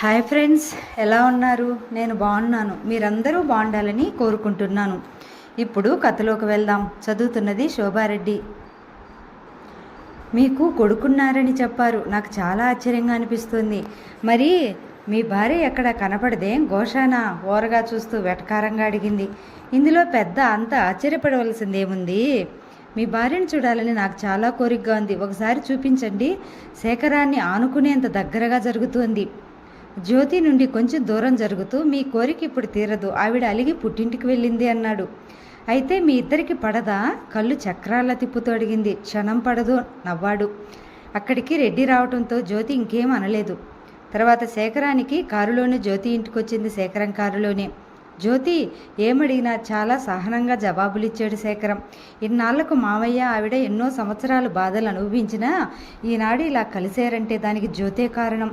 Hi friends ఎలా ఉన్నారు? నేను బాగున్నాను. మీరందరూ బాగుండాలని కోరుకుంటున్నాను. ఇప్పుడు కథలోకి వెళ్దాం. చదువుతున్నది శోభారెడ్డి. మీకు కొడుకున్నారని చెప్పారు. నాకు చాలా ఆశ్చర్యంగా అనిపిస్తుంది. మరి మీ భార్య ఎక్కడ కనపడదే? ఘోషాన ఓరగా చూస్తూ వెటకారంగా అడిగింది. ఇందులో పెద్ద అంత ఆశ్చర్యపడవలసిందేముంది? మీ భార్యను చూడాలని నాకు చాలా కోరికగా ఉంది. ఒకసారి చూపించండి. శేఖరాన్ని ఆనుకునేంత దగ్గరగా జరుగుతోంది. జ్యోతి నుండి కొంచెం దూరం జరుగుతూ మీ కోరిక ఇప్పుడు తీరదు. ఆవిడ అలిగి పుట్టింటికి వెళ్ళింది అన్నాడు. అయితే మీ ఇద్దరికి పడదా? కళ్ళు చక్రాల తిప్పుతూ అడిగింది. క్షణం పడదు నవ్వాడు. అక్కడికి రెడ్డి రావడంతో జ్యోతి ఇంకేం అనలేదు. తర్వాత శేఖరానికి కారులోనే జ్యోతి ఇంటికి వచ్చింది శేఖరం కారులోనే. జ్యోతి ఏమడిగినా చాలా సహనంగా జవాబులిచ్చాడు శేఖరం. ఇన్నాళ్ళకు మావయ్య ఆవిడ ఎన్నో సంవత్సరాలు బాధలు అనుభవించినా ఈనాడు ఇలా కలిశారంటే దానికి జ్యోతే కారణం.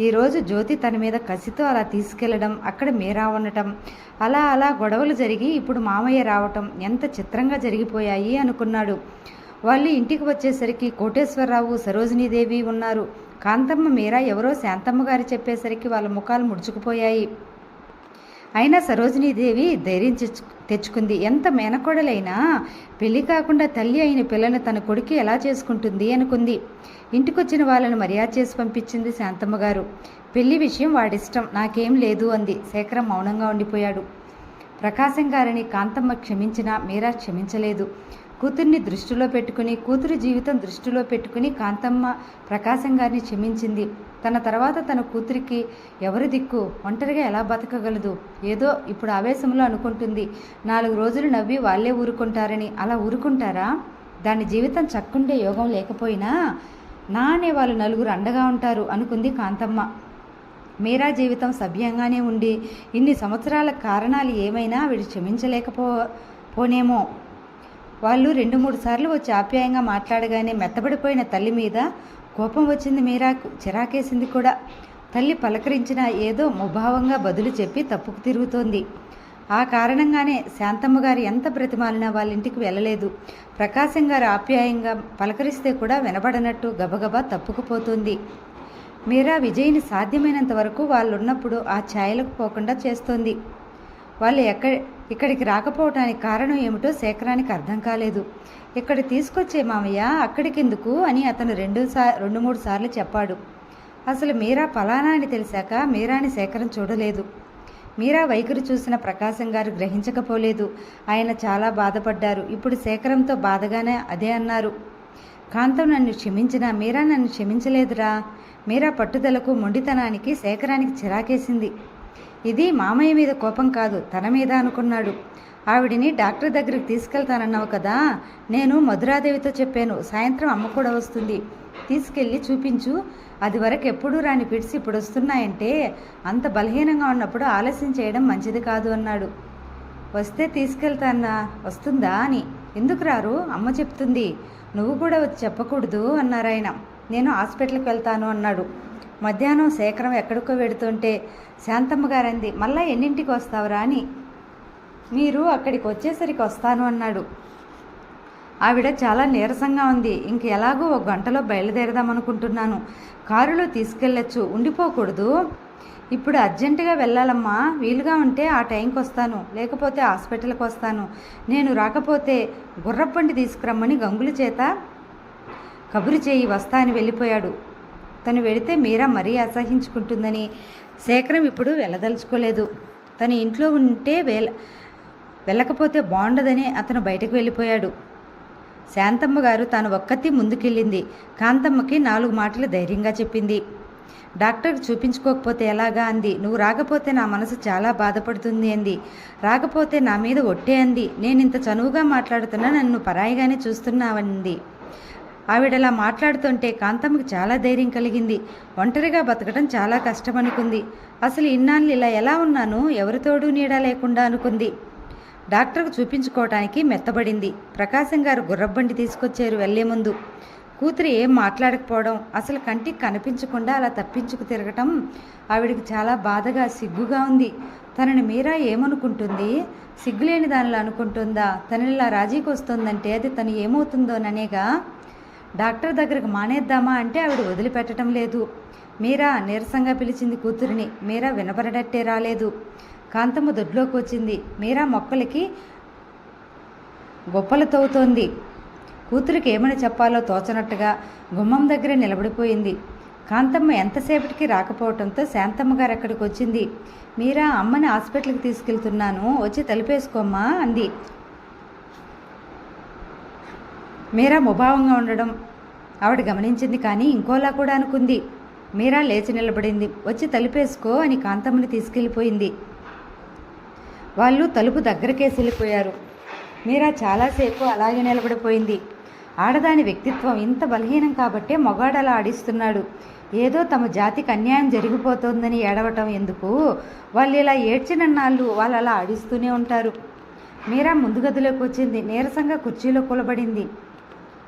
ఈరోజు జ్యోతి తన మీద కసితో అలా తీసుకెళ్ళడం అక్కడ మీరా ఉండటం అలా అలా గొడవలు జరిగి ఇప్పుడు మామయ్య రావటం ఎంత చిత్రంగా జరిగిపోయాయి అనుకున్నాడు. వాళ్ళు ఇంటికి వచ్చేసరికి కోటేశ్వరరావు సరోజినీదేవి ఉన్నారు. కాంతమ్మ మీరా ఎవరో శాంతమ్మ గారు చెప్పేసరికి వాళ్ళ ముఖాలు ముడుచుకుపోయాయి. అయినా సరోజినీదేవి ధైర్యం తెచ్చుకుంది. ఎంత మేనకోడలైనా పెళ్ళి కాకుండా తల్లి అయిన పిల్లను తన కొడుకు ఎలా చేసుకుంటుంది అనుకుంది. ఇంటికొచ్చిన వాళ్ళను మర్యాద చేసి పంపించింది శాంతమ్మ గారు. పెళ్ళి విషయం వాడిష్టం నాకేం లేదు అంది. శేఖరం మౌనంగా ఉండిపోయాడు. ప్రకాశం గారిని కాంతమ్మ క్షమించినా మీరా క్షమించలేదు. కూతుర్ని దృష్టిలో పెట్టుకుని కూతురు జీవితం దృష్టిలో పెట్టుకుని కాంతమ్మ ప్రకాశం గారిని క్షమించింది. తన తర్వాత తన కూతురికి ఎవరి దిక్కు? ఒంటరిగా ఎలా బతకగలదు? ఏదో ఇప్పుడు ఆవేశంలో అనుకుంటుంది. నాలుగు రోజులు నవ్వి వాళ్ళే ఊరుకుంటారని. అలా ఊరుకుంటారా? దాని జీవితం చక్కుండే యోగం లేకపోయినా నా అనే వాళ్ళు నలుగురు అండగా ఉంటారు అనుకుంది కాంతమ్మ. మీరా జీవితం సభ్యంగానే ఉండి ఇన్ని సంవత్సరాల కారణాలు ఏమైనా వీడు క్షమించలేకపో పోనేమో? వాళ్ళు రెండు మూడు సార్లు వచ్చి ఆప్యాయంగా మాట్లాడగానే మెత్తబడిపోయిన తల్లి మీద కోపం వచ్చింది మీరాకు చిరాకేసింది కూడా. తల్లి పలకరించిన ఏదో ముభావంగా బదులు చెప్పి తప్పుకు తిరుగుతోంది. ఆ కారణంగానే శాంతమ్మ గారు ఎంత ప్రతిమాలినా వాళ్ళ ఇంటికి వెళ్ళలేదు. ప్రకాశం గారు ఆప్యాయంగా పలకరిస్తే కూడా వినబడనట్టు గబగబా తప్పుకుపోతుంది మీరా విజయ్ని సాధ్యమైనంత వరకు వాళ్ళు ఉన్నప్పుడు ఆ ఛాయలకు పోకుండా చేస్తోంది. వాళ్ళు ఎక్కడ ఇక్కడికి రాకపోవటానికి కారణం ఏమిటో శేఖరానికి అర్థం కాలేదు. ఇక్కడ తీసుకొచ్చే మామయ్య అక్కడికెందుకు అని అతను రెండు సా రెండు మూడు సార్లు చెప్పాడు. అసలు మీరా ఫలానా అని తెలిసాక మీరాని శేఖరం చూడలేదు. మీరా వైఖరి చూసిన ప్రకాశం గారు గ్రహించకపోలేదు. ఆయన చాలా బాధపడ్డారు. ఇప్పుడు శేఖరంతో బాధగానే అదే అన్నారు. కాంతం నన్ను క్షమించినా మీరా నన్ను క్షమించలేదురా. మీరా పట్టుదలకు మొండితనానికి శేఖరానికి చిరాకేసింది. ఇది మామయ్య మీద కోపం కాదు తన మీద అనుకున్నాడు. ఆవిడిని డాక్టర్ దగ్గరికి తీసుకెళ్తానన్నావు కదా నేను మధురాదేవితో చెప్పాను సాయంత్రం అమ్మ కూడా వస్తుంది. తీసుకెళ్ళి చూపించు అది వరకు ఎప్పుడూ రాని పిడిసి ఇప్పుడు వస్తున్నాయంటే అంత బలహీనంగా ఉన్నప్పుడు ఆలస్యం చేయడం మంచిది కాదు అన్నాడు. వస్తే తీసుకెళ్తానా వస్తుందా అని. ఎందుకు రారు? అమ్మ చెప్తుంది. నువ్వు కూడా వచ్చి చెప్పకూడదు అన్నారాయన. నేను హాస్పిటల్కి వెళ్తాను అన్నాడు. మధ్యాహ్నం శేఖరం ఎక్కడికో వెడుతుంటే శాంతమ్మ గారంది మళ్ళా ఎన్నింటికి వస్తావురా అని. మీరు అక్కడికి వచ్చేసరికి వస్తాను అన్నాడు. ఆవిడ చాలా నీరసంగా ఉంది. ఇంక ఎలాగో ఒక గంటలో బయలుదేరదామనుకుంటున్నాను కారులో తీసుకెళ్ళచ్చు. ఉండిపోకూడదు. ఇప్పుడు అర్జెంటుగా వెళ్ళాలమ్మా. వీలుగా ఉంటే ఆ టైంకి వస్తాను. లేకపోతే హాస్పిటల్కి వస్తాను. నేను రాకపోతే గుర్రప్పండి తీసుకురమ్మని గంగుల చేత కబురు చేయి వస్తా అని వెళ్ళిపోయాడు. తను వెళితే మీరా మరీ అసహించుకుంటుందని శేఖరం ఇప్పుడు వెళ్ళదలుచుకోలేదు. తన ఇంట్లో ఉంటే వేల వెళ్ళకపోతే బాగుండదని అతను బయటకు వెళ్ళిపోయాడు. శాంతమ్మ గారు తాను ఒక్కతి ముందుకెళ్ళింది. కాంతమ్మకి నాలుగు మాటలు ధైర్యంగా చెప్పింది. డాక్టర్కి చూపించుకోకపోతే ఎలాగా అంది. నువ్వు రాకపోతే నా మనసు చాలా బాధపడుతుంది అంది. రాకపోతే నా మీద ఒట్టే అంది. నేను ఇంత చనువుగా మాట్లాడుతున్నా నన్ను పరాయిగానే చూస్తున్నావంది. ఆవిడలా మాట్లాడుతుంటే కాంతమ్మకి చాలా ధైర్యం కలిగింది. ఒంటరిగా బతకడం చాలా కష్టమనుకుంది. అసలు ఇన్నాళ్ళు ఇలా ఎలా ఉన్నాను ఎవరితోడూ నీడ లేకుండా అనుకుంది. డాక్టర్కు చూపించుకోవటానికి మెత్తబడింది. ప్రకాశం గారు గుర్రబండి తీసుకొచ్చారు వెళ్ళే ముందు. కూతురు ఏం మాట్లాడకపోవడం అసలు కంటికి కనిపించకుండా అలా తప్పించుకు తిరగటం ఆవిడికి చాలా బాధగా సిగ్గుగా ఉంది. తనని మీరా ఏమనుకుంటుంది? సిగ్గులేని దానిలో అనుకుంటుందా? తనని ఇలా రాజీకి వస్తుందంటే అది తను ఏమవుతుందోననేగా డాక్టర్ దగ్గరకు మానేద్దామా అంటే ఆవిడ వదిలిపెట్టడం లేదు. మీరా నీరసంగా పిలిచింది కూతురిని. మీరా వినపడటట్టే రాలేదు. కాంతమ్మ దొడ్లోకి వచ్చింది. మీరా మొక్కలకి గొప్పలు తవ్వుతోంది. కూతురికి ఏమని చెప్పాలో తోచనట్టుగా గుమ్మం దగ్గర నిలబడిపోయింది. కాంతమ్మ ఎంతసేపటికి రాకపోవడంతో శాంతమ్మ గారు అక్కడికి వచ్చింది. మీరా అమ్మని హాస్పిటల్కి తీసుకెళ్తున్నాను. వచ్చి తలిపేసుకోమ్మా అంది. మీరా ముభావంగా ఉండడం ఆవిడ గమనించింది కానీ ఇంకోలా కూడా అనుకుంది. మీరా లేచి నిలబడింది. వచ్చి తలుపేసుకో అని కాంతమ్మని తీసుకెళ్ళిపోయింది. వాళ్ళు తలుపు దగ్గరకేసి వెళ్ళిపోయారు. మీరా చాలాసేపు అలాగే నిలబడిపోయింది. ఆడదాని వ్యక్తిత్వం ఇంత బలహీనం కాబట్టే మొగాడు అలా ఆడిస్తున్నాడు. ఏదో తమ జాతికి అన్యాయం జరిగిపోతోందని ఏడవటం ఎందుకు? వాళ్ళు ఇలా ఏడ్చిన నాళ్ళు వాళ్ళు అలా ఆడిస్తూనే ఉంటారు. మీరా ముందు గదిలోకి వచ్చింది. నీరసంగా కుర్చీలో కూలబడింది.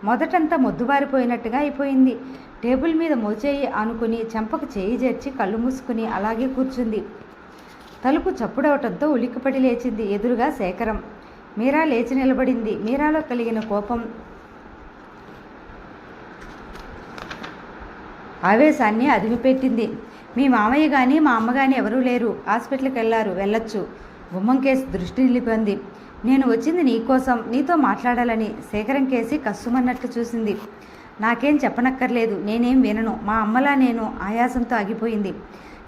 మొదటంతా మొద్దుబారిపోయినట్టుగా అయిపోయింది. టేబుల్ మీద మోచేయి ఆనుకుని చెంపకు చేయి చేర్చి కళ్ళు మూసుకుని అలాగే కూర్చుంది. తలుపు చప్పుడవటంతో ఉలిక్కిపడి లేచింది ఎదురుగా శేఖరం. మీరా లేచి నిలబడింది. మీరాలో కలిగిన కోపం. ఆవేశాన్ని అదిమిపెట్టింది. మీ మామయ్య కానీ మా అమ్మ కానీ ఎవరూ లేరు. హాస్పిటల్కి వెళ్ళారు వెళ్ళొచ్చు. గుమ్మం కేసు దృష్టి నిలిపింది నేను వచ్చింది నీకోసం నీతో మాట్లాడాలని శేఖరం కేసి కస్సుమన్నట్టు చూసింది. నాకేం చెప్పనక్కర్లేదు నేనేం వినను. మా అమ్మలా నేను ఆయాసంతో ఆగిపోయింది.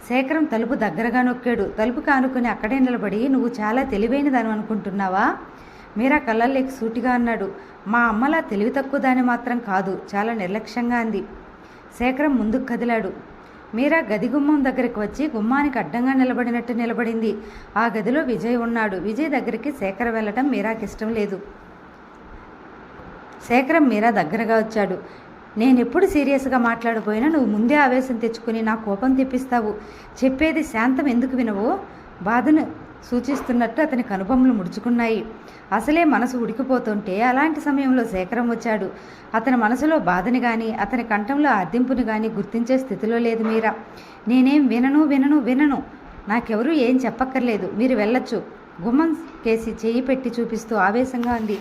శేఖరం తలుపు దగ్గరగా నొక్కాడు. తలుపు కానుకొని అక్కడే నిలబడి నువ్వు చాలా తెలివైనదని అనుకుంటున్నావా? మీరా కళ్ళల్లోకి సూటిగా అన్నాడు. మా అమ్మలా తెలివి తక్కువ దాని మాత్రం కాదు చాలా నిర్లక్ష్యంగా అంది. శేఖరం ముందుకు కదిలాడు. మీరా గది గుమ్మం దగ్గరికి వచ్చి గుమ్మానికి అడ్డంగా నిలబడినట్టు నిలబడింది. ఆ గదిలో విజయ్ ఉన్నాడు. విజయ్ దగ్గరికి శేఖర్ వెళ్ళటం మీరాకి ఇష్టం లేదు. శేఖరం మీరా దగ్గరగా వచ్చాడు. నేను ఎప్పుడు సీరియస్గా మాట్లాడబోయినా నువ్వు ముందే ఆవేశం తెచ్చుకుని నా కోపం తెప్పిస్తావు. చెప్పేది శాంతం ఎందుకు వినవు? బాధను సూచిస్తున్నట్టు అతని కనుబొమ్మలు ముడుచుకున్నాయి. అసలే మనసు ఉడికిపోతుంటే అలాంటి సమయంలో శేఖరం వచ్చాడు. అతని మనసులో బాధని కానీ అతని కంఠంలో అర్థింపుని కానీ గుర్తించే స్థితిలో లేదు మీరా. నేనేం వినను వినను వినను. నాకెవరూ ఏం చెప్పక్కర్లేదు. మీరు వెళ్ళొచ్చు. గుమ్మం కేసి చేయి పెట్టి చూపిస్తూ ఆవేశంగా అంది.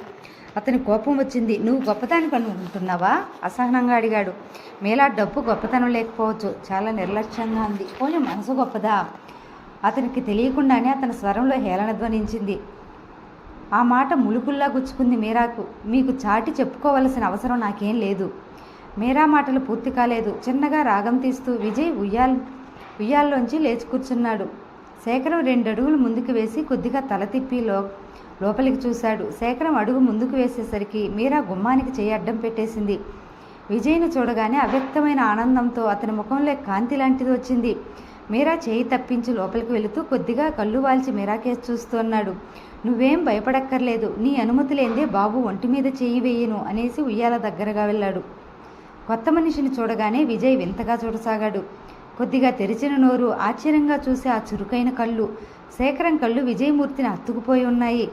అతని కోపం వచ్చింది. నువ్వు గొప్పతనం అనుకుంటున్నావా అసహనంగా అడిగాడు. మేలా డబ్బు గొప్పతనం లేకపోవచ్చు. చాలా నిర్లక్ష్యంగా ఉంది పోనీ మనసు గొప్పదా? అతనికి తెలియకుండానే అతని స్వరంలో హేళన ధ్వనించింది. ఆ మాట ములుకుల్లా గుచ్చుకుంది మీరాకు. మీకు చాటి చెప్పుకోవలసిన అవసరం నాకేం లేదు. మీరా మాటలు పూర్తి కాలేదు. చిన్నగా రాగం తీస్తూ విజయ్ ఉయ్యాల్ ఉయ్యాల్లోంచి లేచి కూర్చున్నాడు. శేఖరం రెండు అడుగులు ముందుకు వేసి కొద్దిగా తల తిప్పి లో లోపలికి చూశాడు. శేఖరం అడుగు ముందుకు వేసేసరికి మీరా గుమ్మానికి చేయి అడ్డం పెట్టేసింది. విజయ్ను చూడగానే అవ్యక్తమైన ఆనందంతో అతని ముఖంలో కాంతి లాంటిది వచ్చింది. మీరా చేయి తప్పించి లోపలికి వెళుతూ కొద్దిగా కళ్ళు వాల్చి మీరాకేసి చూస్తున్నాడు. నువ్వేం భయపడక్కర్లేదు. నీ అనుమతి లేదే బాబు ఒంటి మీద చేయి వేయను అనేసి ఉయ్యాల దగ్గరగా వెళ్ళాడు. కొత్త మనిషిని చూడగానే విజయ్ వింతగా చూడసాగాడు. కొద్దిగా తెరిచిన నోరు ఆశ్చర్యంగా చూసి ఆ చురుకైన కళ్ళు శేఖరం కళ్ళు విజయమూర్తిని అత్తుకుపోయి ఉన్నాయి.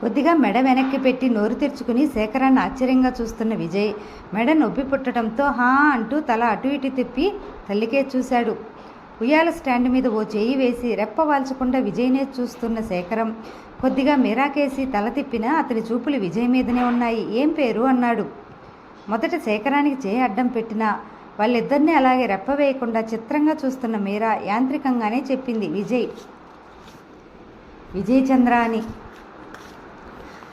కొద్దిగా మెడ వెనక్కి పెట్టి నోరు తెరుచుకుని శేఖరాన్ని ఆశ్చర్యంగా చూస్తున్న విజయ్ మెడ నొప్పి పుట్టడంతో హా అంటూ తల అటు ఇటు తిప్పి తల్లికే చూశాడు. ఉయ్యాల స్టాండ్ మీద ఓ చేయి వేసి రెప్పవాల్చకుండా విజయ్నే చూస్తున్న శేఖరం కొద్దిగా మిరాకేసి తల తిప్పినా అతని చూపులు విజయ్ మీదనే ఉన్నాయి. ఏం పేరు? అన్నాడు. మొదట శేఖరానికి చేయి అడ్డం పెట్టినా వాళ్ళిద్దరినీ అలాగే రెప్ప వేయకుండా చిత్రంగా చూస్తున్న మీరా యాంత్రికంగానే చెప్పింది విజయ్. విజయ్ చంద్ర అని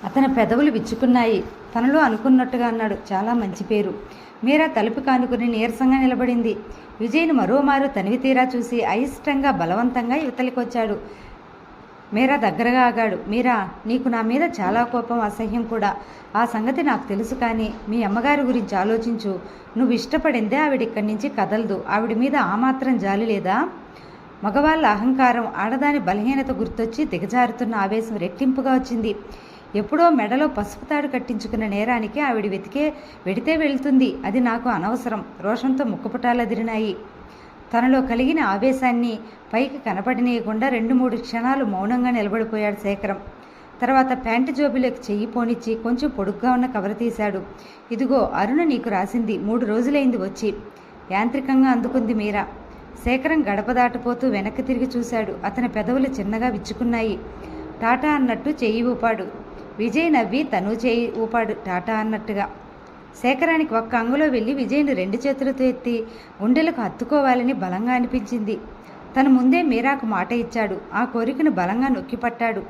అతని పెదవులు విచ్చుకున్నాయి. తనలో అనుకున్నట్టుగా అన్నాడు. చాలా మంచి పేరు. మీరా తలుపు కానుకుని నీరసంగా నిలబడింది. విజయ్ను మరోమారు తనివి తీరా చూసి అయిష్టంగా బలవంతంగా యువతలికొచ్చాడు మీరా దగ్గరగా ఆగాడు. మీరా నీకు నా మీద చాలా కోపం అసహ్యం కూడా. ఆ సంగతి నాకు తెలుసు కానీ మీ అమ్మగారి గురించి ఆలోచించు. నువ్వు ఇష్టపడిందే ఆవిడ ఇక్కడి నుంచి కదలదు. ఆవిడ మీద ఆ మాత్రం జాలి లేదా? మగవాళ్ళ అహంకారం ఆడదాని బలహీనత గుర్తొచ్చి దిగజారుతున్న ఆవేశం రెట్టింపుగా వచ్చింది. ఎప్పుడో మెడలో పసుపు తాడు కట్టించుకున్న నేరానికి ఆవిడ వెతికే వెడితే వెళ్తుంది. అది నాకు అనవసరం. రోషంతో ముక్కుపుటాలదిరినాయి తనలో కలిగిన ఆవేశాన్ని పైకి కనపడనీయకుండా రెండు మూడు క్షణాలు మౌనంగా నిలబడిపోయాడు శేఖరం. తర్వాత ప్యాంటు జోబులోకి చెయ్యి పోనిచ్చి కొంచెం పొడుగ్గా ఉన్న కవర్ తీశాడు. ఇదిగో అరుణ నీకు రాసింది. మూడు రోజులైంది వచ్చి. యాంత్రికంగా అందుకుంది మీరా. శేఖరం గడప దాటిపోతూ వెనక్కి తిరిగి చూశాడు. అతని పెదవులు చిన్నగా విచ్చుకున్నాయి. టాటా అన్నట్టు చెయ్యి ఊపాడు. విజయ్ నవ్వి తను చేయి ఊపాడు టాటా అన్నట్టుగా. శేఖరానికి ఒక్క అంగులో వెళ్ళి విజయ్ని రెండు చేతులతో ఎత్తి గుండెలకు హత్తుకోవాలని బలంగా అనిపించింది. తను ముందే మీరాకు మాట ఇచ్చాడు ఆ కోరికను బలంగా నొక్కిపట్టాడు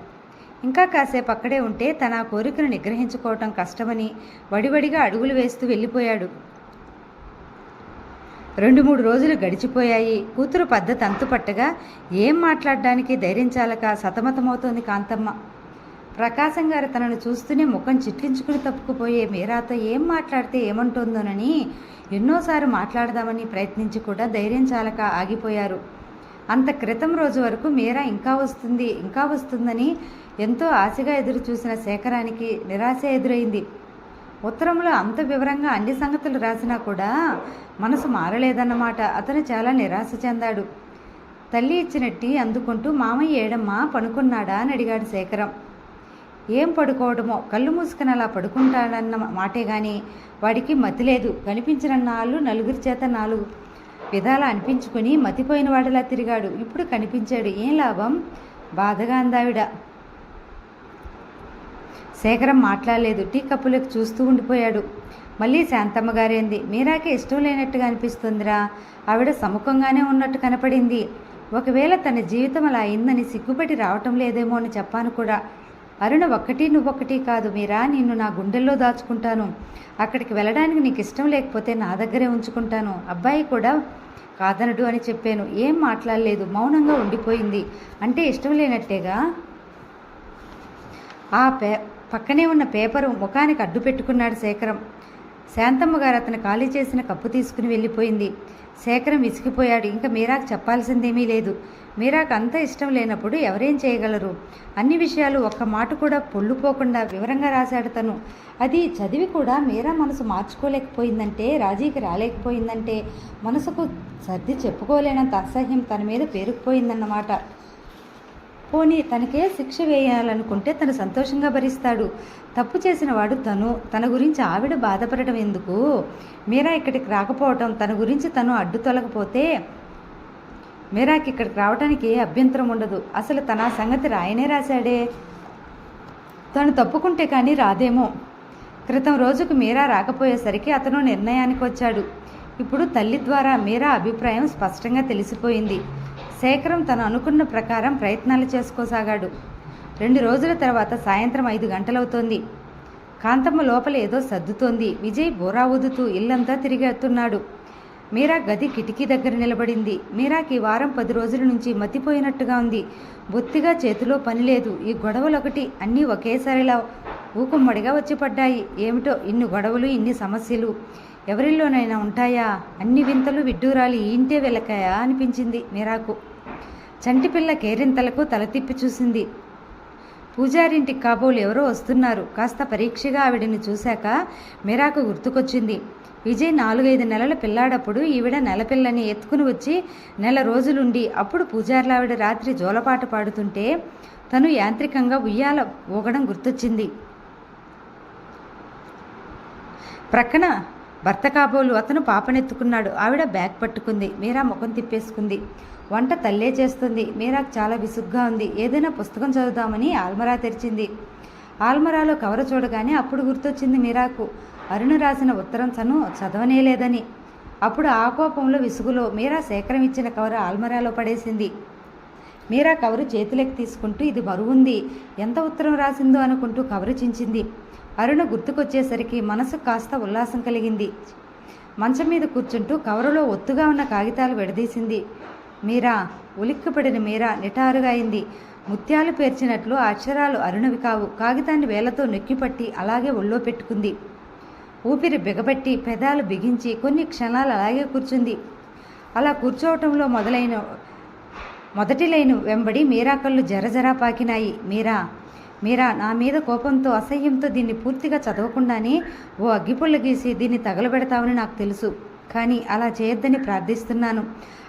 ఇంకా కాసేపు అక్కడే ఉంటే తన ఆ కోరికను నిగ్రహించుకోవటం కష్టమని వడివడిగా అడుగులు వేస్తూ వెళ్ళిపోయాడు. రెండు మూడు రోజులు గడిచిపోయాయి. కూతురు పద్ధతి అంతుపట్టగా ఏం మాట్లాడడానికి ధైర్యం చాలక సతమతమవుతోంది కాంతమ్మ. ప్రకాశం గారు తనను చూస్తూనే ముఖం చిట్లించుకుని తప్పుకుపోయే మీరాతో ఏం మాట్లాడితే ఏమంటుందోనని ఎన్నోసార్లు మాట్లాడదామని ప్రయత్నించి కూడా ధైర్యం చాలక ఆగిపోయారు. అంత క్రితం రోజు వరకు మీరా ఇంకా వస్తుంది ఇంకా వస్తుందని ఎంతో ఆశగా ఎదురు చూసిన శేఖరానికి నిరాశ ఎదురైంది. ఉత్తరంలో అంత వివరంగా అన్ని సంగతులు రాసినా కూడా మనసు మారలేదన్నమాట. అతను చాలా నిరాశ చెందాడు. తల్లి ఇచ్చినట్టి అందుకుంటూ మామయ్య ఏడమ్మా పనుకున్నాడా అని అడిగాడు శేఖరం. ఏం పడుకోవడమో కళ్ళు మూసుకుని అలా పడుకుంటాడన్న మాటే కానీ వాడికి మతి లేదు. కనిపించిన నాళ్ళు నలుగురి చేత నాలుగు విధాలా అనిపించుకుని మతిపోయిన వాడిలా తిరిగాడు. ఇప్పుడు కనిపించాడు. ఏం లాభం? బాధగా అందావిడ శేఖరం మాట్లాడలేదు. టీ కప్పులకు చూస్తూ ఉండిపోయాడు. మళ్ళీ శాంతమ్మ గారేంది మీరాకే ఇష్టం లేనట్టుగా అనిపిస్తుందిరా. ఆవిడ సముఖంగానే ఉన్నట్టు కనపడింది. ఒకవేళ తన జీవితం అలా అయిందని సిగ్గుపడి రావటం లేదేమో అని చెప్పాను కూడా. అరుణ ఒక్కటి నువ్వొక్కటి కాదు. మీరా నిన్ను నా గుండెల్లో దాచుకుంటాను. అక్కడికి వెళ్ళడానికి నీకు ఇష్టం లేకపోతే నా దగ్గరే ఉంచుకుంటాను. అబ్బాయి కూడా కాదనడు అని చెప్పాను. ఏం మాట్లాడలేదు. మౌనంగా ఉండిపోయింది. అంటే ఇష్టం లేనట్టేగా? ఆ పే పక్కనే ఉన్న పేపరు ముఖానికి అడ్డు పెట్టుకున్నాడు శేఖరం. శాంతమ్మ గారు అతను ఖాళీ చేసిన కప్పు తీసుకుని వెళ్ళిపోయింది. శేఖరం విసిగిపోయాడు. ఇంకా మీరాకు చెప్పాల్సిందేమీ లేదు. మీరాకు అంత ఇష్టం లేనప్పుడు ఎవరేం చేయగలరు? అన్ని విషయాలు ఒక్క మాట కూడా పొల్లుపోకుండా వివరంగా రాశాడు తను. అది చదివి కూడా మీరా మనసు మార్చుకోలేకపోయిందంటే రాజీకి రాలేకపోయిందంటే మనసుకు సర్ది చెప్పుకోలేనంత అసహ్యం తన మీద పేరుకుపోయిందన్నమాట. పోనీ తనకే శిక్ష వేయాలనుకుంటే తను సంతోషంగా భరిస్తాడు. తప్పు చేసిన వాడు తను. తన గురించి ఆవిడ బాధపడటం ఎందుకు? మీరా ఇక్కడికి రాకపోవటం తన గురించి తను అడ్డు తొలగపోతే మీరాకి ఇక్కడికి రావడానికి అభ్యంతరం ఉండదు. అసలు తన సంగతి రాయనే రాశాడే. తను తప్పుకుంటే కానీ రాదేమో. క్రితం రోజుకు మీరా రాకపోయేసరికి అతను నిర్ణయానికి వచ్చాడు. ఇప్పుడు తల్లి ద్వారా మీరా అభిప్రాయం స్పష్టంగా తెలిసిపోయింది. శేఖరం తను అనుకున్న ప్రకారం ప్రయత్నాలు చేసుకోసాగాడు. రెండు రోజుల తర్వాత సాయంత్రం ఐదు గంటలవుతోంది. కాంతమ్మ లోపల ఏదో సర్దుతోంది. విజయ్ బోరా ఊదుతూ ఇల్లంతా తిరిగేస్తున్నాడు మీరా గది కిటికీ దగ్గర నిలబడింది. మీరాకి వారం పది రోజుల నుంచి మతిపోయినట్టుగా ఉంది. బొత్తిగా చేతిలో పని లేదు. ఈ గొడవలు ఒకటి అన్నీ ఒకేసారిలా ఊకుమ్మడిగా వచ్చి పడ్డాయి. ఏమిటో ఇన్ని గొడవలు ఇన్ని సమస్యలు ఎవరిల్లోనైనా ఉంటాయా? అన్ని వింతలు విడ్డూరాలి ఇంటే వెలకాయా అనిపించింది మీరాకు. చంటిపిల్ల కేరింతలకు తల తిప్పి చూసింది. పూజారింటి కాబోలు ఎవరో వస్తున్నారు. కాస్త పరీక్షగా ఆవిడని చూశాక మీరాకు గుర్తుకొచ్చింది. విజయ్ నాలుగైదు నెలల పిల్లాడప్పుడు ఈవిడ నెలపిల్లని ఎత్తుకుని వచ్చి నెల రోజులుండి అప్పుడు పూజార్ల ఆవిడ రాత్రి జోలపాట పాడుతుంటే తను యాంత్రికంగా ఉయ్యాల ఊగడం గుర్తొచ్చింది. ప్రక్కన భర్త కాబోలు అతను పాపనెత్తుకున్నాడు. ఆవిడ బ్యాగ్ పట్టుకుంది. మీరా ముఖం తిప్పేసుకుంది. వంట తల్లే చేస్తుంది. మీరాకు చాలా విసుగ్గా ఉంది. ఏదైనా పుస్తకం చదువుదామని ఆల్మరా తెరిచింది. ఆల్మరాలో కవర చూడగానే అప్పుడు గుర్తొచ్చింది మీరాకు. అరుణ రాసిన ఉత్తరం తను చదవనేలేదని. అప్పుడు ఆ కోపంలో విసుగులో మీరా సేకరం ఇచ్చిన కవరు ఆల్మరాలో పడేసింది. మీరా కవరు చేతులకి తీసుకుంటూ ఇది బరువుంది. ఎంత ఉత్తరం రాసిందో అనుకుంటూ కవరు చించింది. అరుణ గుర్తుకొచ్చేసరికి మనసు కాస్త ఉల్లాసం కలిగింది. మంచం మీద కూర్చుంటూ కవరులో ఒత్తుగా ఉన్న కాగితాలు విడదీసింది. మీరా ఉలిక్కిపడిన మీరా నిటారుగా అయింది. ముత్యాలు పేర్చినట్లు అక్షరాలు అరుణవి కావు. కాగితాన్ని వేలతో నొక్కిపట్టి అలాగే ఒళ్ళో పెట్టుకుంది. ఊపిరి బిగబట్టి పెదాలు బిగించి కొన్ని క్షణాలు అలాగే కూర్చుంది. అలా కూర్చోవటంలో మొదలైన మొదటి లైను వెంబడి మీరా కళ్ళు జరజరా పాకినాయి. మీరా మీరా నా మీద కోపంతో అసహ్యంతో దీన్ని పూర్తిగా చదవకుండానే ఓ అగ్గిపుల్ల గీసి దీన్ని తగలబెడతామని నాకు తెలుసు. కానీ అలా చేయొద్దని ప్రార్థిస్తున్నాను.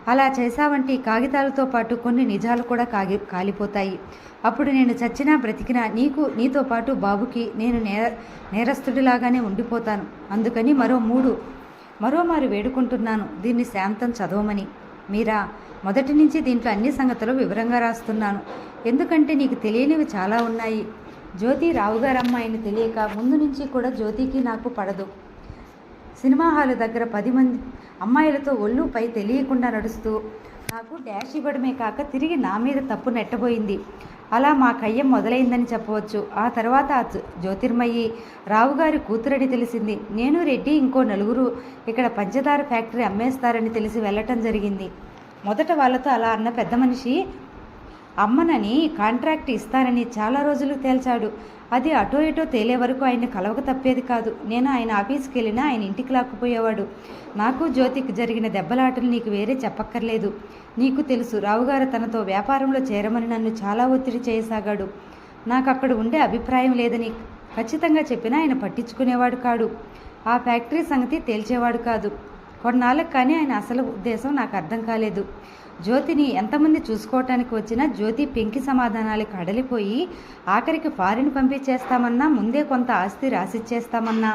అలా చేశావంటే కాగితాలతో పాటు కొన్ని నిజాలు కూడా కాగి కాలిపోతాయి. అప్పుడు నేను చచ్చినా బ్రతికినా నీకు నీతో పాటు బాబుకి నేను నేర నేరస్తుడిలాగానే ఉండిపోతాను. అందుకని మరో మూడు మరోమారు వేడుకుంటున్నాను. దీన్ని శాంతం చదవమని. మీరా మొదటి నుంచి దీంట్లో అన్ని సంగతులు వివరంగా రాస్తున్నాను. ఎందుకంటే నీకు తెలియనివి చాలా ఉన్నాయి. జ్యోతి రావుగారమ్మాయిని తెలియక ముందు నుంచి కూడా జ్యోతికి నాకు పడదు. సినిమా హాలు దగ్గర పది మంది అమ్మాయిలతో ఒళ్ళు పై తెలియకుండా నడుస్తూ నాకు డాష్ ఇవ్వడమే కాక తిరిగి నా మీద తప్పు నెట్టబోయింది. అలా మా కయ్యం మొదలైందని చెప్పవచ్చు. ఆ తర్వాత జ్యోతిర్మయ్యి జ్యోతిర్మయి రావుగారి కూతురని తెలిసింది. నేను రెడ్డి ఇంకో నలుగురు ఇక్కడ పంచదార ఫ్యాక్టరీ అమ్మేస్తారని తెలిసి వెళ్ళటం జరిగింది. మొదట వాళ్ళతో అలా అన్న పెద్ద మనిషి అమ్మనని కాంట్రాక్ట్ ఇస్తానని చాలా రోజులు తేల్చాడు. అది అటో ఇటో తేలే వరకు ఆయన కలవక తప్పేది కాదు. నేను ఆయన ఆఫీస్కి వెళ్ళినా ఆయన ఇంటికి లాక్కుపోయేవాడు. నాకు జ్యోతికి జరిగిన దెబ్బలాటలు నీకు వేరే చెప్పక్కర్లేదు. నీకు తెలుసు రావుగారు తనతో వ్యాపారంలో చేరమని నన్ను చాలా ఒత్తిడి చేయసాగాడు. నాకు అక్కడ ఉండే అభిప్రాయం లేదని ఖచ్చితంగా చెప్పినా ఆయన పట్టించుకునేవాడు కాడు. ఆ ఫ్యాక్టరీ సంగతి తేల్చేవాడు కాదు. కొన్నాళ్ళకు కానీ ఆయన అసలు ఉద్దేశం నాకు అర్థం కాలేదు. జ్యోతిని ఎంతమంది చూసుకోవటానికి వచ్చినా జ్యోతి పెంకి సమాధానాలకు అడలిపోయి ఆఖరికి ఫారిన్ పంపించేస్తామన్నా ముందే కొంత ఆస్తి రాసిచ్చేస్తామన్నా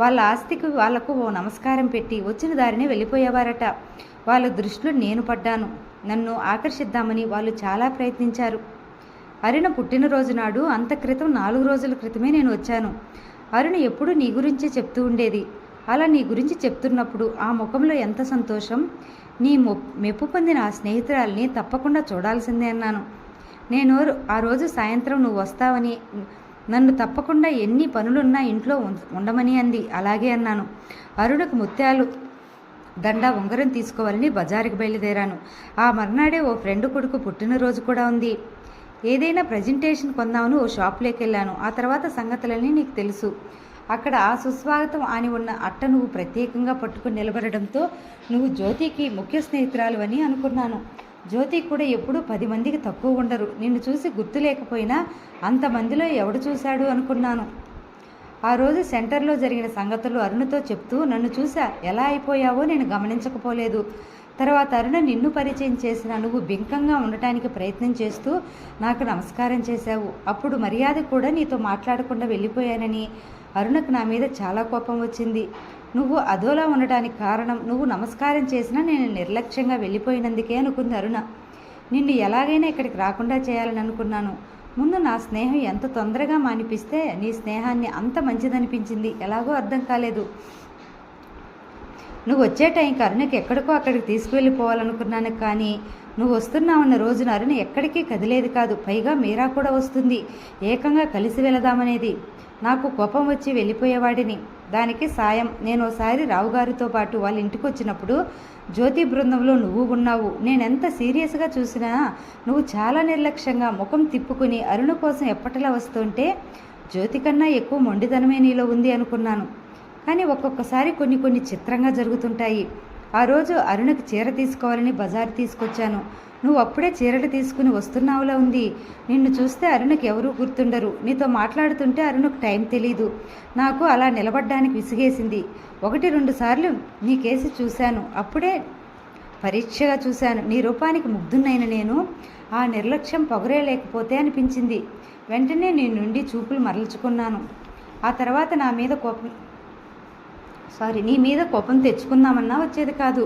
వాళ్ళ ఆస్తికి వాళ్ళకు ఓ నమస్కారం పెట్టి వచ్చిన దారిని వెళ్ళిపోయేవారట. వాళ్ళ దృష్టిలో నేను పడ్డాను. నన్ను ఆకర్షిద్దామని వాళ్ళు చాలా ప్రయత్నించారు. అరుణ పుట్టినరోజు నాడు అంత క్రితం నాలుగు రోజుల క్రితమే నేను వచ్చాను. అరుణ ఎప్పుడూ నీ గురించే చెప్తూ ఉండేది. అలా నీ గురించి చెప్తున్నప్పుడు ఆ ముఖంలో ఎంత సంతోషం? నీ మొ మెప్పు పొందిన ఆ స్నేహితురాల్ని తప్పకుండా చూడాల్సిందే అన్నాను. నేను ఆ రోజు సాయంత్రం నువ్వు వస్తావని నన్ను తప్పకుండా ఎన్ని పనులున్నా ఇంట్లో ఉండమని అంది. అలాగే అన్నాను. అరుణకు ముత్యాలు దండ ఉంగరం తీసుకోవాలని బజారుకి బయలుదేరాను. ఆ మర్నాడే ఓ ఫ్రెండ్ కొడుకు పుట్టినరోజు కూడా ఉంది. ఏదైనా ప్రజెంటేషన్ కొందామని ఓ షాప్లోకి వెళ్ళాను ఆ తర్వాత సంగతులన్నీ నీకు తెలుసు. అక్కడ సుస్వాగతం అని ఉన్న అట్ట నువ్వు ప్రత్యేకంగా పట్టుకుని నిలబడడంతో నువ్వు జ్యోతికి ముఖ్య స్నేహితురాలు అని అనుకున్నాను. జ్యోతి కూడా ఎప్పుడూ పది మందికి తక్కువ ఉండరు. నిన్ను చూసి గుర్తు లేకపోయినా అంతమందిలో ఎవడు చూశాడు అనుకున్నాను. ఆ రోజు సెంటర్లో జరిగిన సంగతులు అరుణతో చెప్తూ నన్ను చూసా. ఎలా అయిపోయావో నేను గమనించకపోలేదు. తర్వాత అరుణ నిన్ను పరిచయం చేసిన నువ్వు బింకంగా ఉండటానికి ప్రయత్నం చేస్తూ నాకు నమస్కారం చేశావు. అప్పుడు మర్యాద కూడా నీతో మాట్లాడకుండా వెళ్ళిపోయానని. అరుణకు నా మీద చాలా కోపం వచ్చింది. నువ్వు అదోలా ఉండటానికి కారణం నువ్వు నమస్కారం చేసినా నేను నిర్లక్ష్యంగా వెళ్ళిపోయినందుకే అనుకుంది అరుణ. నిన్ను ఎలాగైనా ఇక్కడికి రాకుండా చేయాలని అనుకున్నాను. ముందు నా స్నేహం ఎంత తొందరగా మానిపిస్తే నీ స్నేహాన్ని అంత మంచిదనిపించింది. ఎలాగో అర్థం కాలేదు. నువ్వు వచ్చే టైంకి అరుణకి ఎక్కడికో అక్కడికి తీసుకువెళ్ళిపోవాలనుకున్నాను కానీ నువ్వు వస్తున్నావన్న రోజున అరుణ ఎక్కడికి కదిలేదు కాదు. పైగా మీరా కూడా వస్తుంది. ఏకంగా కలిసి వెళదామనేది. నాకు కోపం వచ్చి వెళ్ళిపోయేవాడిని. దానికి సాయం. నేను ఒకసారి రావుగారితో పాటు వాళ్ళ ఇంటికి వచ్చినప్పుడు జ్యోతి బృందంలో నువ్వు ఉన్నావు. నేనెంత సీరియస్గా చూసినా నువ్వు చాలా నిర్లక్ష్యంగా ముఖం తిప్పుకుని అరుణ కోసం ఎప్పటిలా వస్తుంటే జ్యోతి కన్నా ఎక్కువ మొండితనమే నీలో ఉంది అనుకున్నాను. కానీ ఒక్కొక్కసారి కొన్ని కొన్ని చిత్రంగా జరుగుతుంటాయి. ఆ రోజు అరుణకి చీర తీసుకోవాలని బజార్ తీసుకొచ్చాను. నువ్వు అప్పుడే చీరలు తీసుకుని వస్తున్నావులా ఉంది. నిన్ను చూస్తే అరుణకు ఎవరూ గుర్తుండరు. నీతో మాట్లాడుతుంటే అరుణకు టైం తెలీదు. నాకు అలా నిలబడ్డానికి విసిగేసింది. ఒకటి రెండు సార్లు నీ కేసు చూశాను. అప్పుడే పరీక్షగా చూశాను. నీ రూపానికి ముగ్ధున్నైన నేను ఆ నిర్లక్ష్యం పొగరే లేకపోతే అనిపించింది. వెంటనే నీ నుండి చూపులు మరల్చుకున్నాను. ఆ తర్వాత నా మీద కోపం సారీ నీ మీద కోపం తెచ్చుకుందామన్నా వచ్చేది కాదు.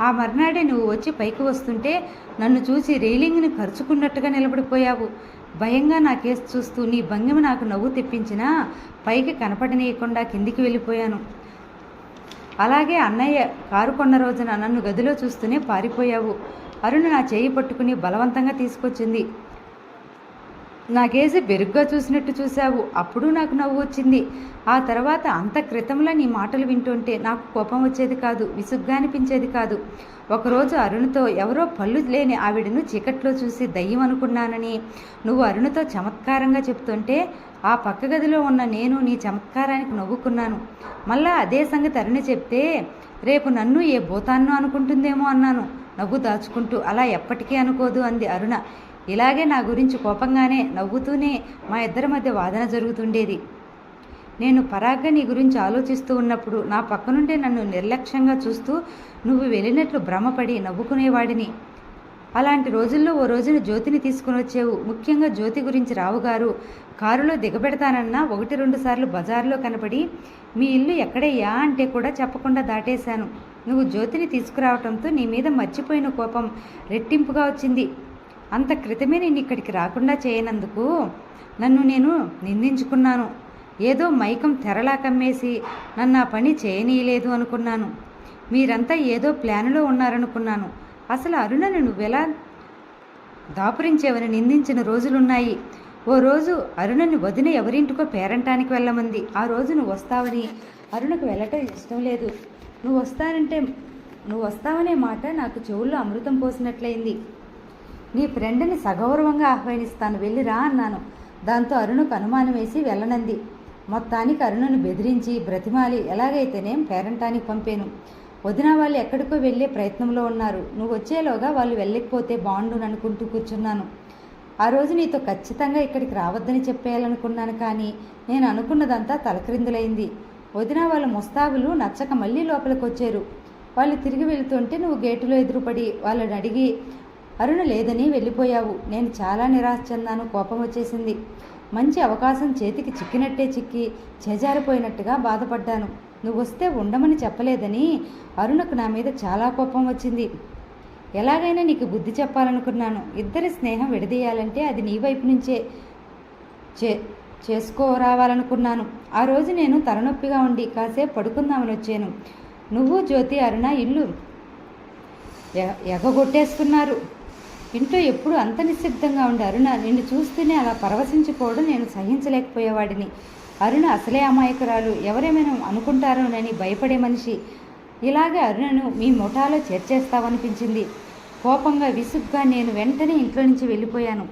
ఆ మర్నాడే నువ్వు వచ్చి పైకి వస్తుంటే నన్ను చూసి రీలింగ్ని ఖర్చుకున్నట్టుగా నిలబడిపోయావు. భయంగా నా కేసు చూస్తూ నీ భంగిమ నాకు నవ్వు తెప్పించినా పైకి కనపడనీయకుండా కిందికి వెళ్ళిపోయాను. అలాగే అన్నయ్య కారు కొన్న రోజున నన్ను గదిలో చూస్తూనే పారిపోయావు. అరుణ్ నా చేయి పట్టుకుని బలవంతంగా తీసుకొచ్చింది. నాకేసి బెరుగ్గా చూసినట్టు చూశావు. అప్పుడు నాకు నవ్వు వచ్చింది. ఆ తర్వాత అంత క్రితంలో నీ మాటలు వింటుంటే నాకు కోపం వచ్చేది కాదు విసుగ్గా అనిపించేది కాదు. ఒకరోజు అరుణుతో ఎవరో పళ్ళు లేని ఆవిడను చీకట్లో చూసి దయ్యం అనుకున్నానని నువ్వు అరుణుతో చమత్కారంగా చెప్తుంటే ఆ పక్క గదిలో ఉన్న నేను నీ చమత్కారానికి నవ్వుకున్నాను. మళ్ళా అదే సంగతి అరుణ చెప్తే రేపు నన్ను ఏ భూతాన్నో అనుకుంటుందేమో అన్నాను. నవ్వు దాచుకుంటూ అలా ఎప్పటికీ అనుకోదు అంది అరుణ. ఇలాగే నా గురించి కోపంగానే నవ్వుతూనే మా ఇద్దరి మధ్య వాదన జరుగుతుండేది. నేను పరాగ్గా నీ గురించి ఆలోచిస్తూ ఉన్నప్పుడు నా పక్క నుండే నన్ను నిర్లక్ష్యంగా చూస్తూ నువ్వు వెళ్ళినట్లు భ్రమపడి నవ్వుకునేవాడిని. అలాంటి రోజుల్లో ఓ రోజున జ్యోతిని తీసుకుని వచ్చేవు. ముఖ్యంగా జ్యోతి గురించి రావుగారు కారులో దిగబెడతానన్నా ఒకటి రెండు సార్లు బజార్లో కనపడి మీ ఇల్లు ఎక్కడయ్యా? అంటే కూడా చెప్పకుండా దాటేశాను. నువ్వు జ్యోతిని తీసుకురావటంతో నీ మీద మర్చిపోయిన కోపం రెట్టింపుగా వచ్చింది. అంత క్రితమే నేను ఇక్కడికి రాకుండా చేయనందుకు నన్ను నేను నిందించుకున్నాను. ఏదో మైకం తెరలా కమ్మేసి నన్ను ఆ పని చేయనీయలేదు అనుకున్నాను. మీరంతా ఏదో ప్లాన్లో ఉన్నారనుకున్నాను. అసలు అరుణను నువ్వెలా దాపురించేవని నిందించిన రోజులున్నాయి. ఓ రోజు అరుణని వదిన ఎవరింటికో పేరంటానికి వెళ్ళమంది. ఆ రోజు నువ్వు వస్తావని అరుణకు వెళ్ళటం ఇష్టం లేదు. నువ్వు వస్తానంటే నువ్వు వస్తావనే మాట నాకు చెవుల్లో అమృతం పోసినట్లయింది. నీ ఫ్రెండ్ని సగౌరవంగా ఆహ్వానిస్తాను వెళ్ళిరా అన్నాను. దాంతో అరుణకు అనుమానం వేసి వెళ్ళనంది. మొత్తానికి అరుణను బెదిరించి బ్రతిమాలి ఎలాగైతేనేం పేరంటానికి పంపాను. వదిన వాళ్ళు ఎక్కడికో వెళ్ళే ప్రయత్నంలో ఉన్నారు. నువ్వు వచ్చేలోగా వాళ్ళు వెళ్ళకపోతే బాగుండు అనుకుంటూ కూర్చున్నాను. ఆ రోజు నీతో ఖచ్చితంగా ఇక్కడికి రావద్దని చెప్పేయాలనుకున్నాను కానీ నేను అనుకున్నదంతా తలక్రిందులైంది. వదిన వాళ్ళ ముస్తాబులు నచ్చక మళ్ళీ లోపలికి వచ్చారు వాళ్ళు తిరిగి వెళుతుంటే నువ్వు గేటులో ఎదురుపడి వాళ్ళని అడిగి అరుణ లేదని వెళ్ళిపోయావు. నేను చాలా నిరాశ చెందాను. కోపం వచ్చేసింది. మంచి అవకాశం చేతికి చిక్కినట్టే చిక్కి చేజారిపోయినట్టుగా బాధపడ్డాను. నువ్వు వస్తే ఉండమని చెప్పలేదని అరుణకు నా మీద చాలా కోపం వచ్చింది. ఎలాగైనా నీకు బుద్ధి చెప్పాలనుకున్నాను. ఇద్దరి స్నేహం విడదీయాలంటే అది నీ వైపు నుంచే చే చేసుకోరావాలనుకున్నాను. ఆ రోజు నేను తలనొప్పిగా ఉండి కాసేపు పడుకుందామని వచ్చాను. నువ్వు జ్యోతి అరుణ ఇల్లు ఎ- ఎగగొట్టేసుకున్నారు. ఇంట్లో ఎప్పుడు అంత నిశ్శబ్దంగా ఉండే అరుణ నిన్ను చూస్తూనే అలా పరవశించిపోవడం నేను సహించలేకపోయేవాడిని. అరుణ అసలే అమాయకురాలు. ఎవరేమైనా అనుకుంటారోనని భయపడే మనిషి. ఇలాగే అరుణను మీ ముఠాలో చేర్చేస్తావనిపించింది. కోపంగా విసుగ్గా నేను వెంటనే ఇంట్లో నుంచి వెళ్ళిపోయాను.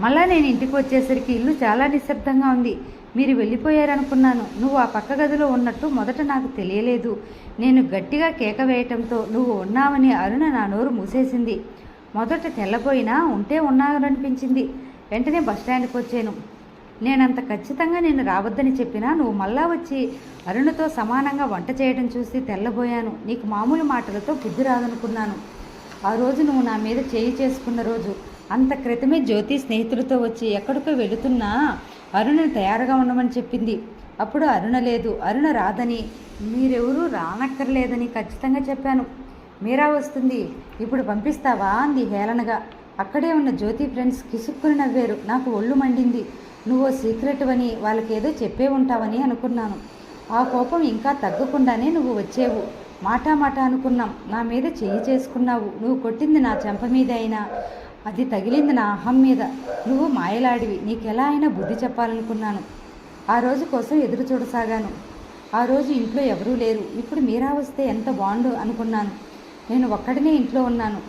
మళ్ళా నేను ఇంటికి వచ్చేసరికి ఇల్లు చాలా నిశ్శబ్దంగా ఉంది. మీరు వెళ్ళిపోయారనుకున్నాను. నువ్వు ఆ పక్క గదిలో ఉన్నట్టు మొదట నాకు తెలియలేదు. నేను గట్టిగా కేక వేయటంతో నువ్వు ఉన్నావని అరుణ నా నోరు మూసేసింది. మొదట తెల్లబోయినా ఉంటే ఉన్నారనిపించింది. వెంటనే బస్టాండ్కి వచ్చాను. నేనంత ఖచ్చితంగా నేను రావద్దని చెప్పినా నువ్వు మళ్ళా వచ్చి అరుణతో సమానంగా వంట చేయడం చూసి తెల్లబోయాను. నీకు మామూలు మాటలతో బుద్ధి రాదనుకున్నాను. ఆ రోజు నువ్వు నా మీద చేయి చేసుకున్న రోజు. అంత క్రితమే జ్యోతి స్నేహితులతో వచ్చి ఎక్కడికో వెళుతున్నా అరుణని తయారుగా ఉండమని చెప్పింది. అప్పుడు అరుణ లేదు. అరుణ రాదని. మీరెవరూ రానక్కర్లేదని ఖచ్చితంగా చెప్పాను. మీరా వస్తుంది? ఇప్పుడు పంపిస్తావా? అంది హేళనగా. అక్కడే ఉన్న జ్యోతి ఫ్రెండ్స్ కిసుక్కుని నవ్వారు. నాకు ఒళ్ళు మండింది. నువ్వు సీక్రెట్ అని వాళ్ళకేదో చెప్పే ఉంటావని అనుకున్నాను. ఆ కోపం ఇంకా తగ్గకుండానే నువ్వు వచ్చేవు. మాటా మాట అనుకున్నాం. నా మీద చెయ్యి చేసుకున్నావు. నువ్వు కొట్టింది నా చెంప మీద అయినా. అది తగిలింది నా అహం మీద. నువ్వు మాయలాడివి. నీకెలా అయినా బుద్ధి చెప్పాలనుకున్నాను. ఆ రోజు కోసం ఎదురు చూడసాగాను. ఆ రోజు ఇంట్లో ఎవరూ లేరు. ఇప్పుడు మీరా వస్తే ఎంత బాగుండు అనుకున్నాను. నేను ఒక్కడినే ఇంట్లో ఉన్నాను.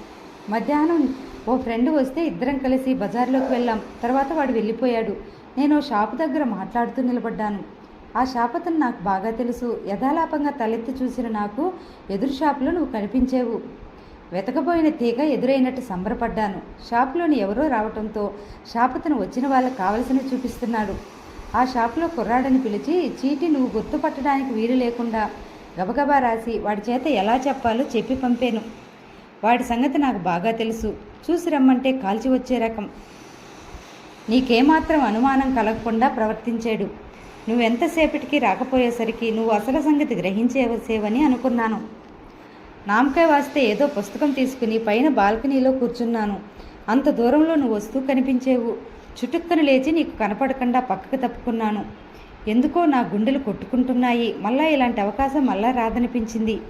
మధ్యాహ్నం ఓ ఫ్రెండ్ వస్తే ఇద్దరం కలిసి బజార్లోకి వెళ్ళాం. తర్వాత వాడు వెళ్ళిపోయాడు. నేను ఓ షాపు దగ్గర మాట్లాడుతూ నిలబడ్డాను. ఆ షాప్ అతను నాకు బాగా తెలుసు. యథాలాపంగా తలెత్తి చూసిన నాకు ఎదురు షాపులో నువ్వు కనిపించేవు. వెతకపోయిన తీగ ఎదురైనట్టు సంబరపడ్డాను. షాపులోని ఎవరో రావటంతో షాపతను వచ్చిన వాళ్ళకి కావలసినవి చూపిస్తున్నాడు. ఆ షాపులో కుర్రాడని పిలిచి చీటి నువ్వు గుర్తుపట్టడానికి వీలు లేకుండా గబగబా రాసి వాడి చేత ఎలా చెప్పాలో చెప్పి పంపాను. వాడి సంగతి నాకు బాగా తెలుసు. చూసి రమ్మంటే కాల్చి వచ్చే రకం. నీకేమాత్రం అనుమానం కలగకుండా ప్రవర్తించాడు. నువ్వెంతసేపటికి రాకపోయేసరికి నువ్వు అసలు సంగతి గ్రహించేసేవని అనుకున్నాను. నామకాయ వాస్తే ఏదో పుస్తకం తీసుకుని పైన బాల్కనీలో కూర్చున్నాను. అంత దూరంలో నువ్వు వస్తూ కనిపించేవు. చుటుక్కను లేచి నీకు కనపడకుండా పక్కకు తప్పుకున్నాను. ఎందుకో నా గుండెలు కొట్టుకుంటున్నాయి. మళ్ళా ఇలాంటి అవకాశం మళ్ళా రాదనిపించింది.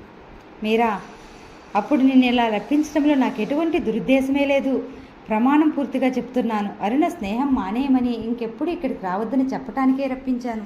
మీరా అప్పుడు నిన్ను ఇలా రప్పించడంలో నాకు ఎటువంటి దురుద్దేశమే లేదు. ప్రమాణం పూర్తిగా చెప్తున్నాను. అరుణ స్నేహం మానేయమని ఇంకెప్పుడు ఇక్కడికి రావద్దని చెప్పటానికే రప్పించాను.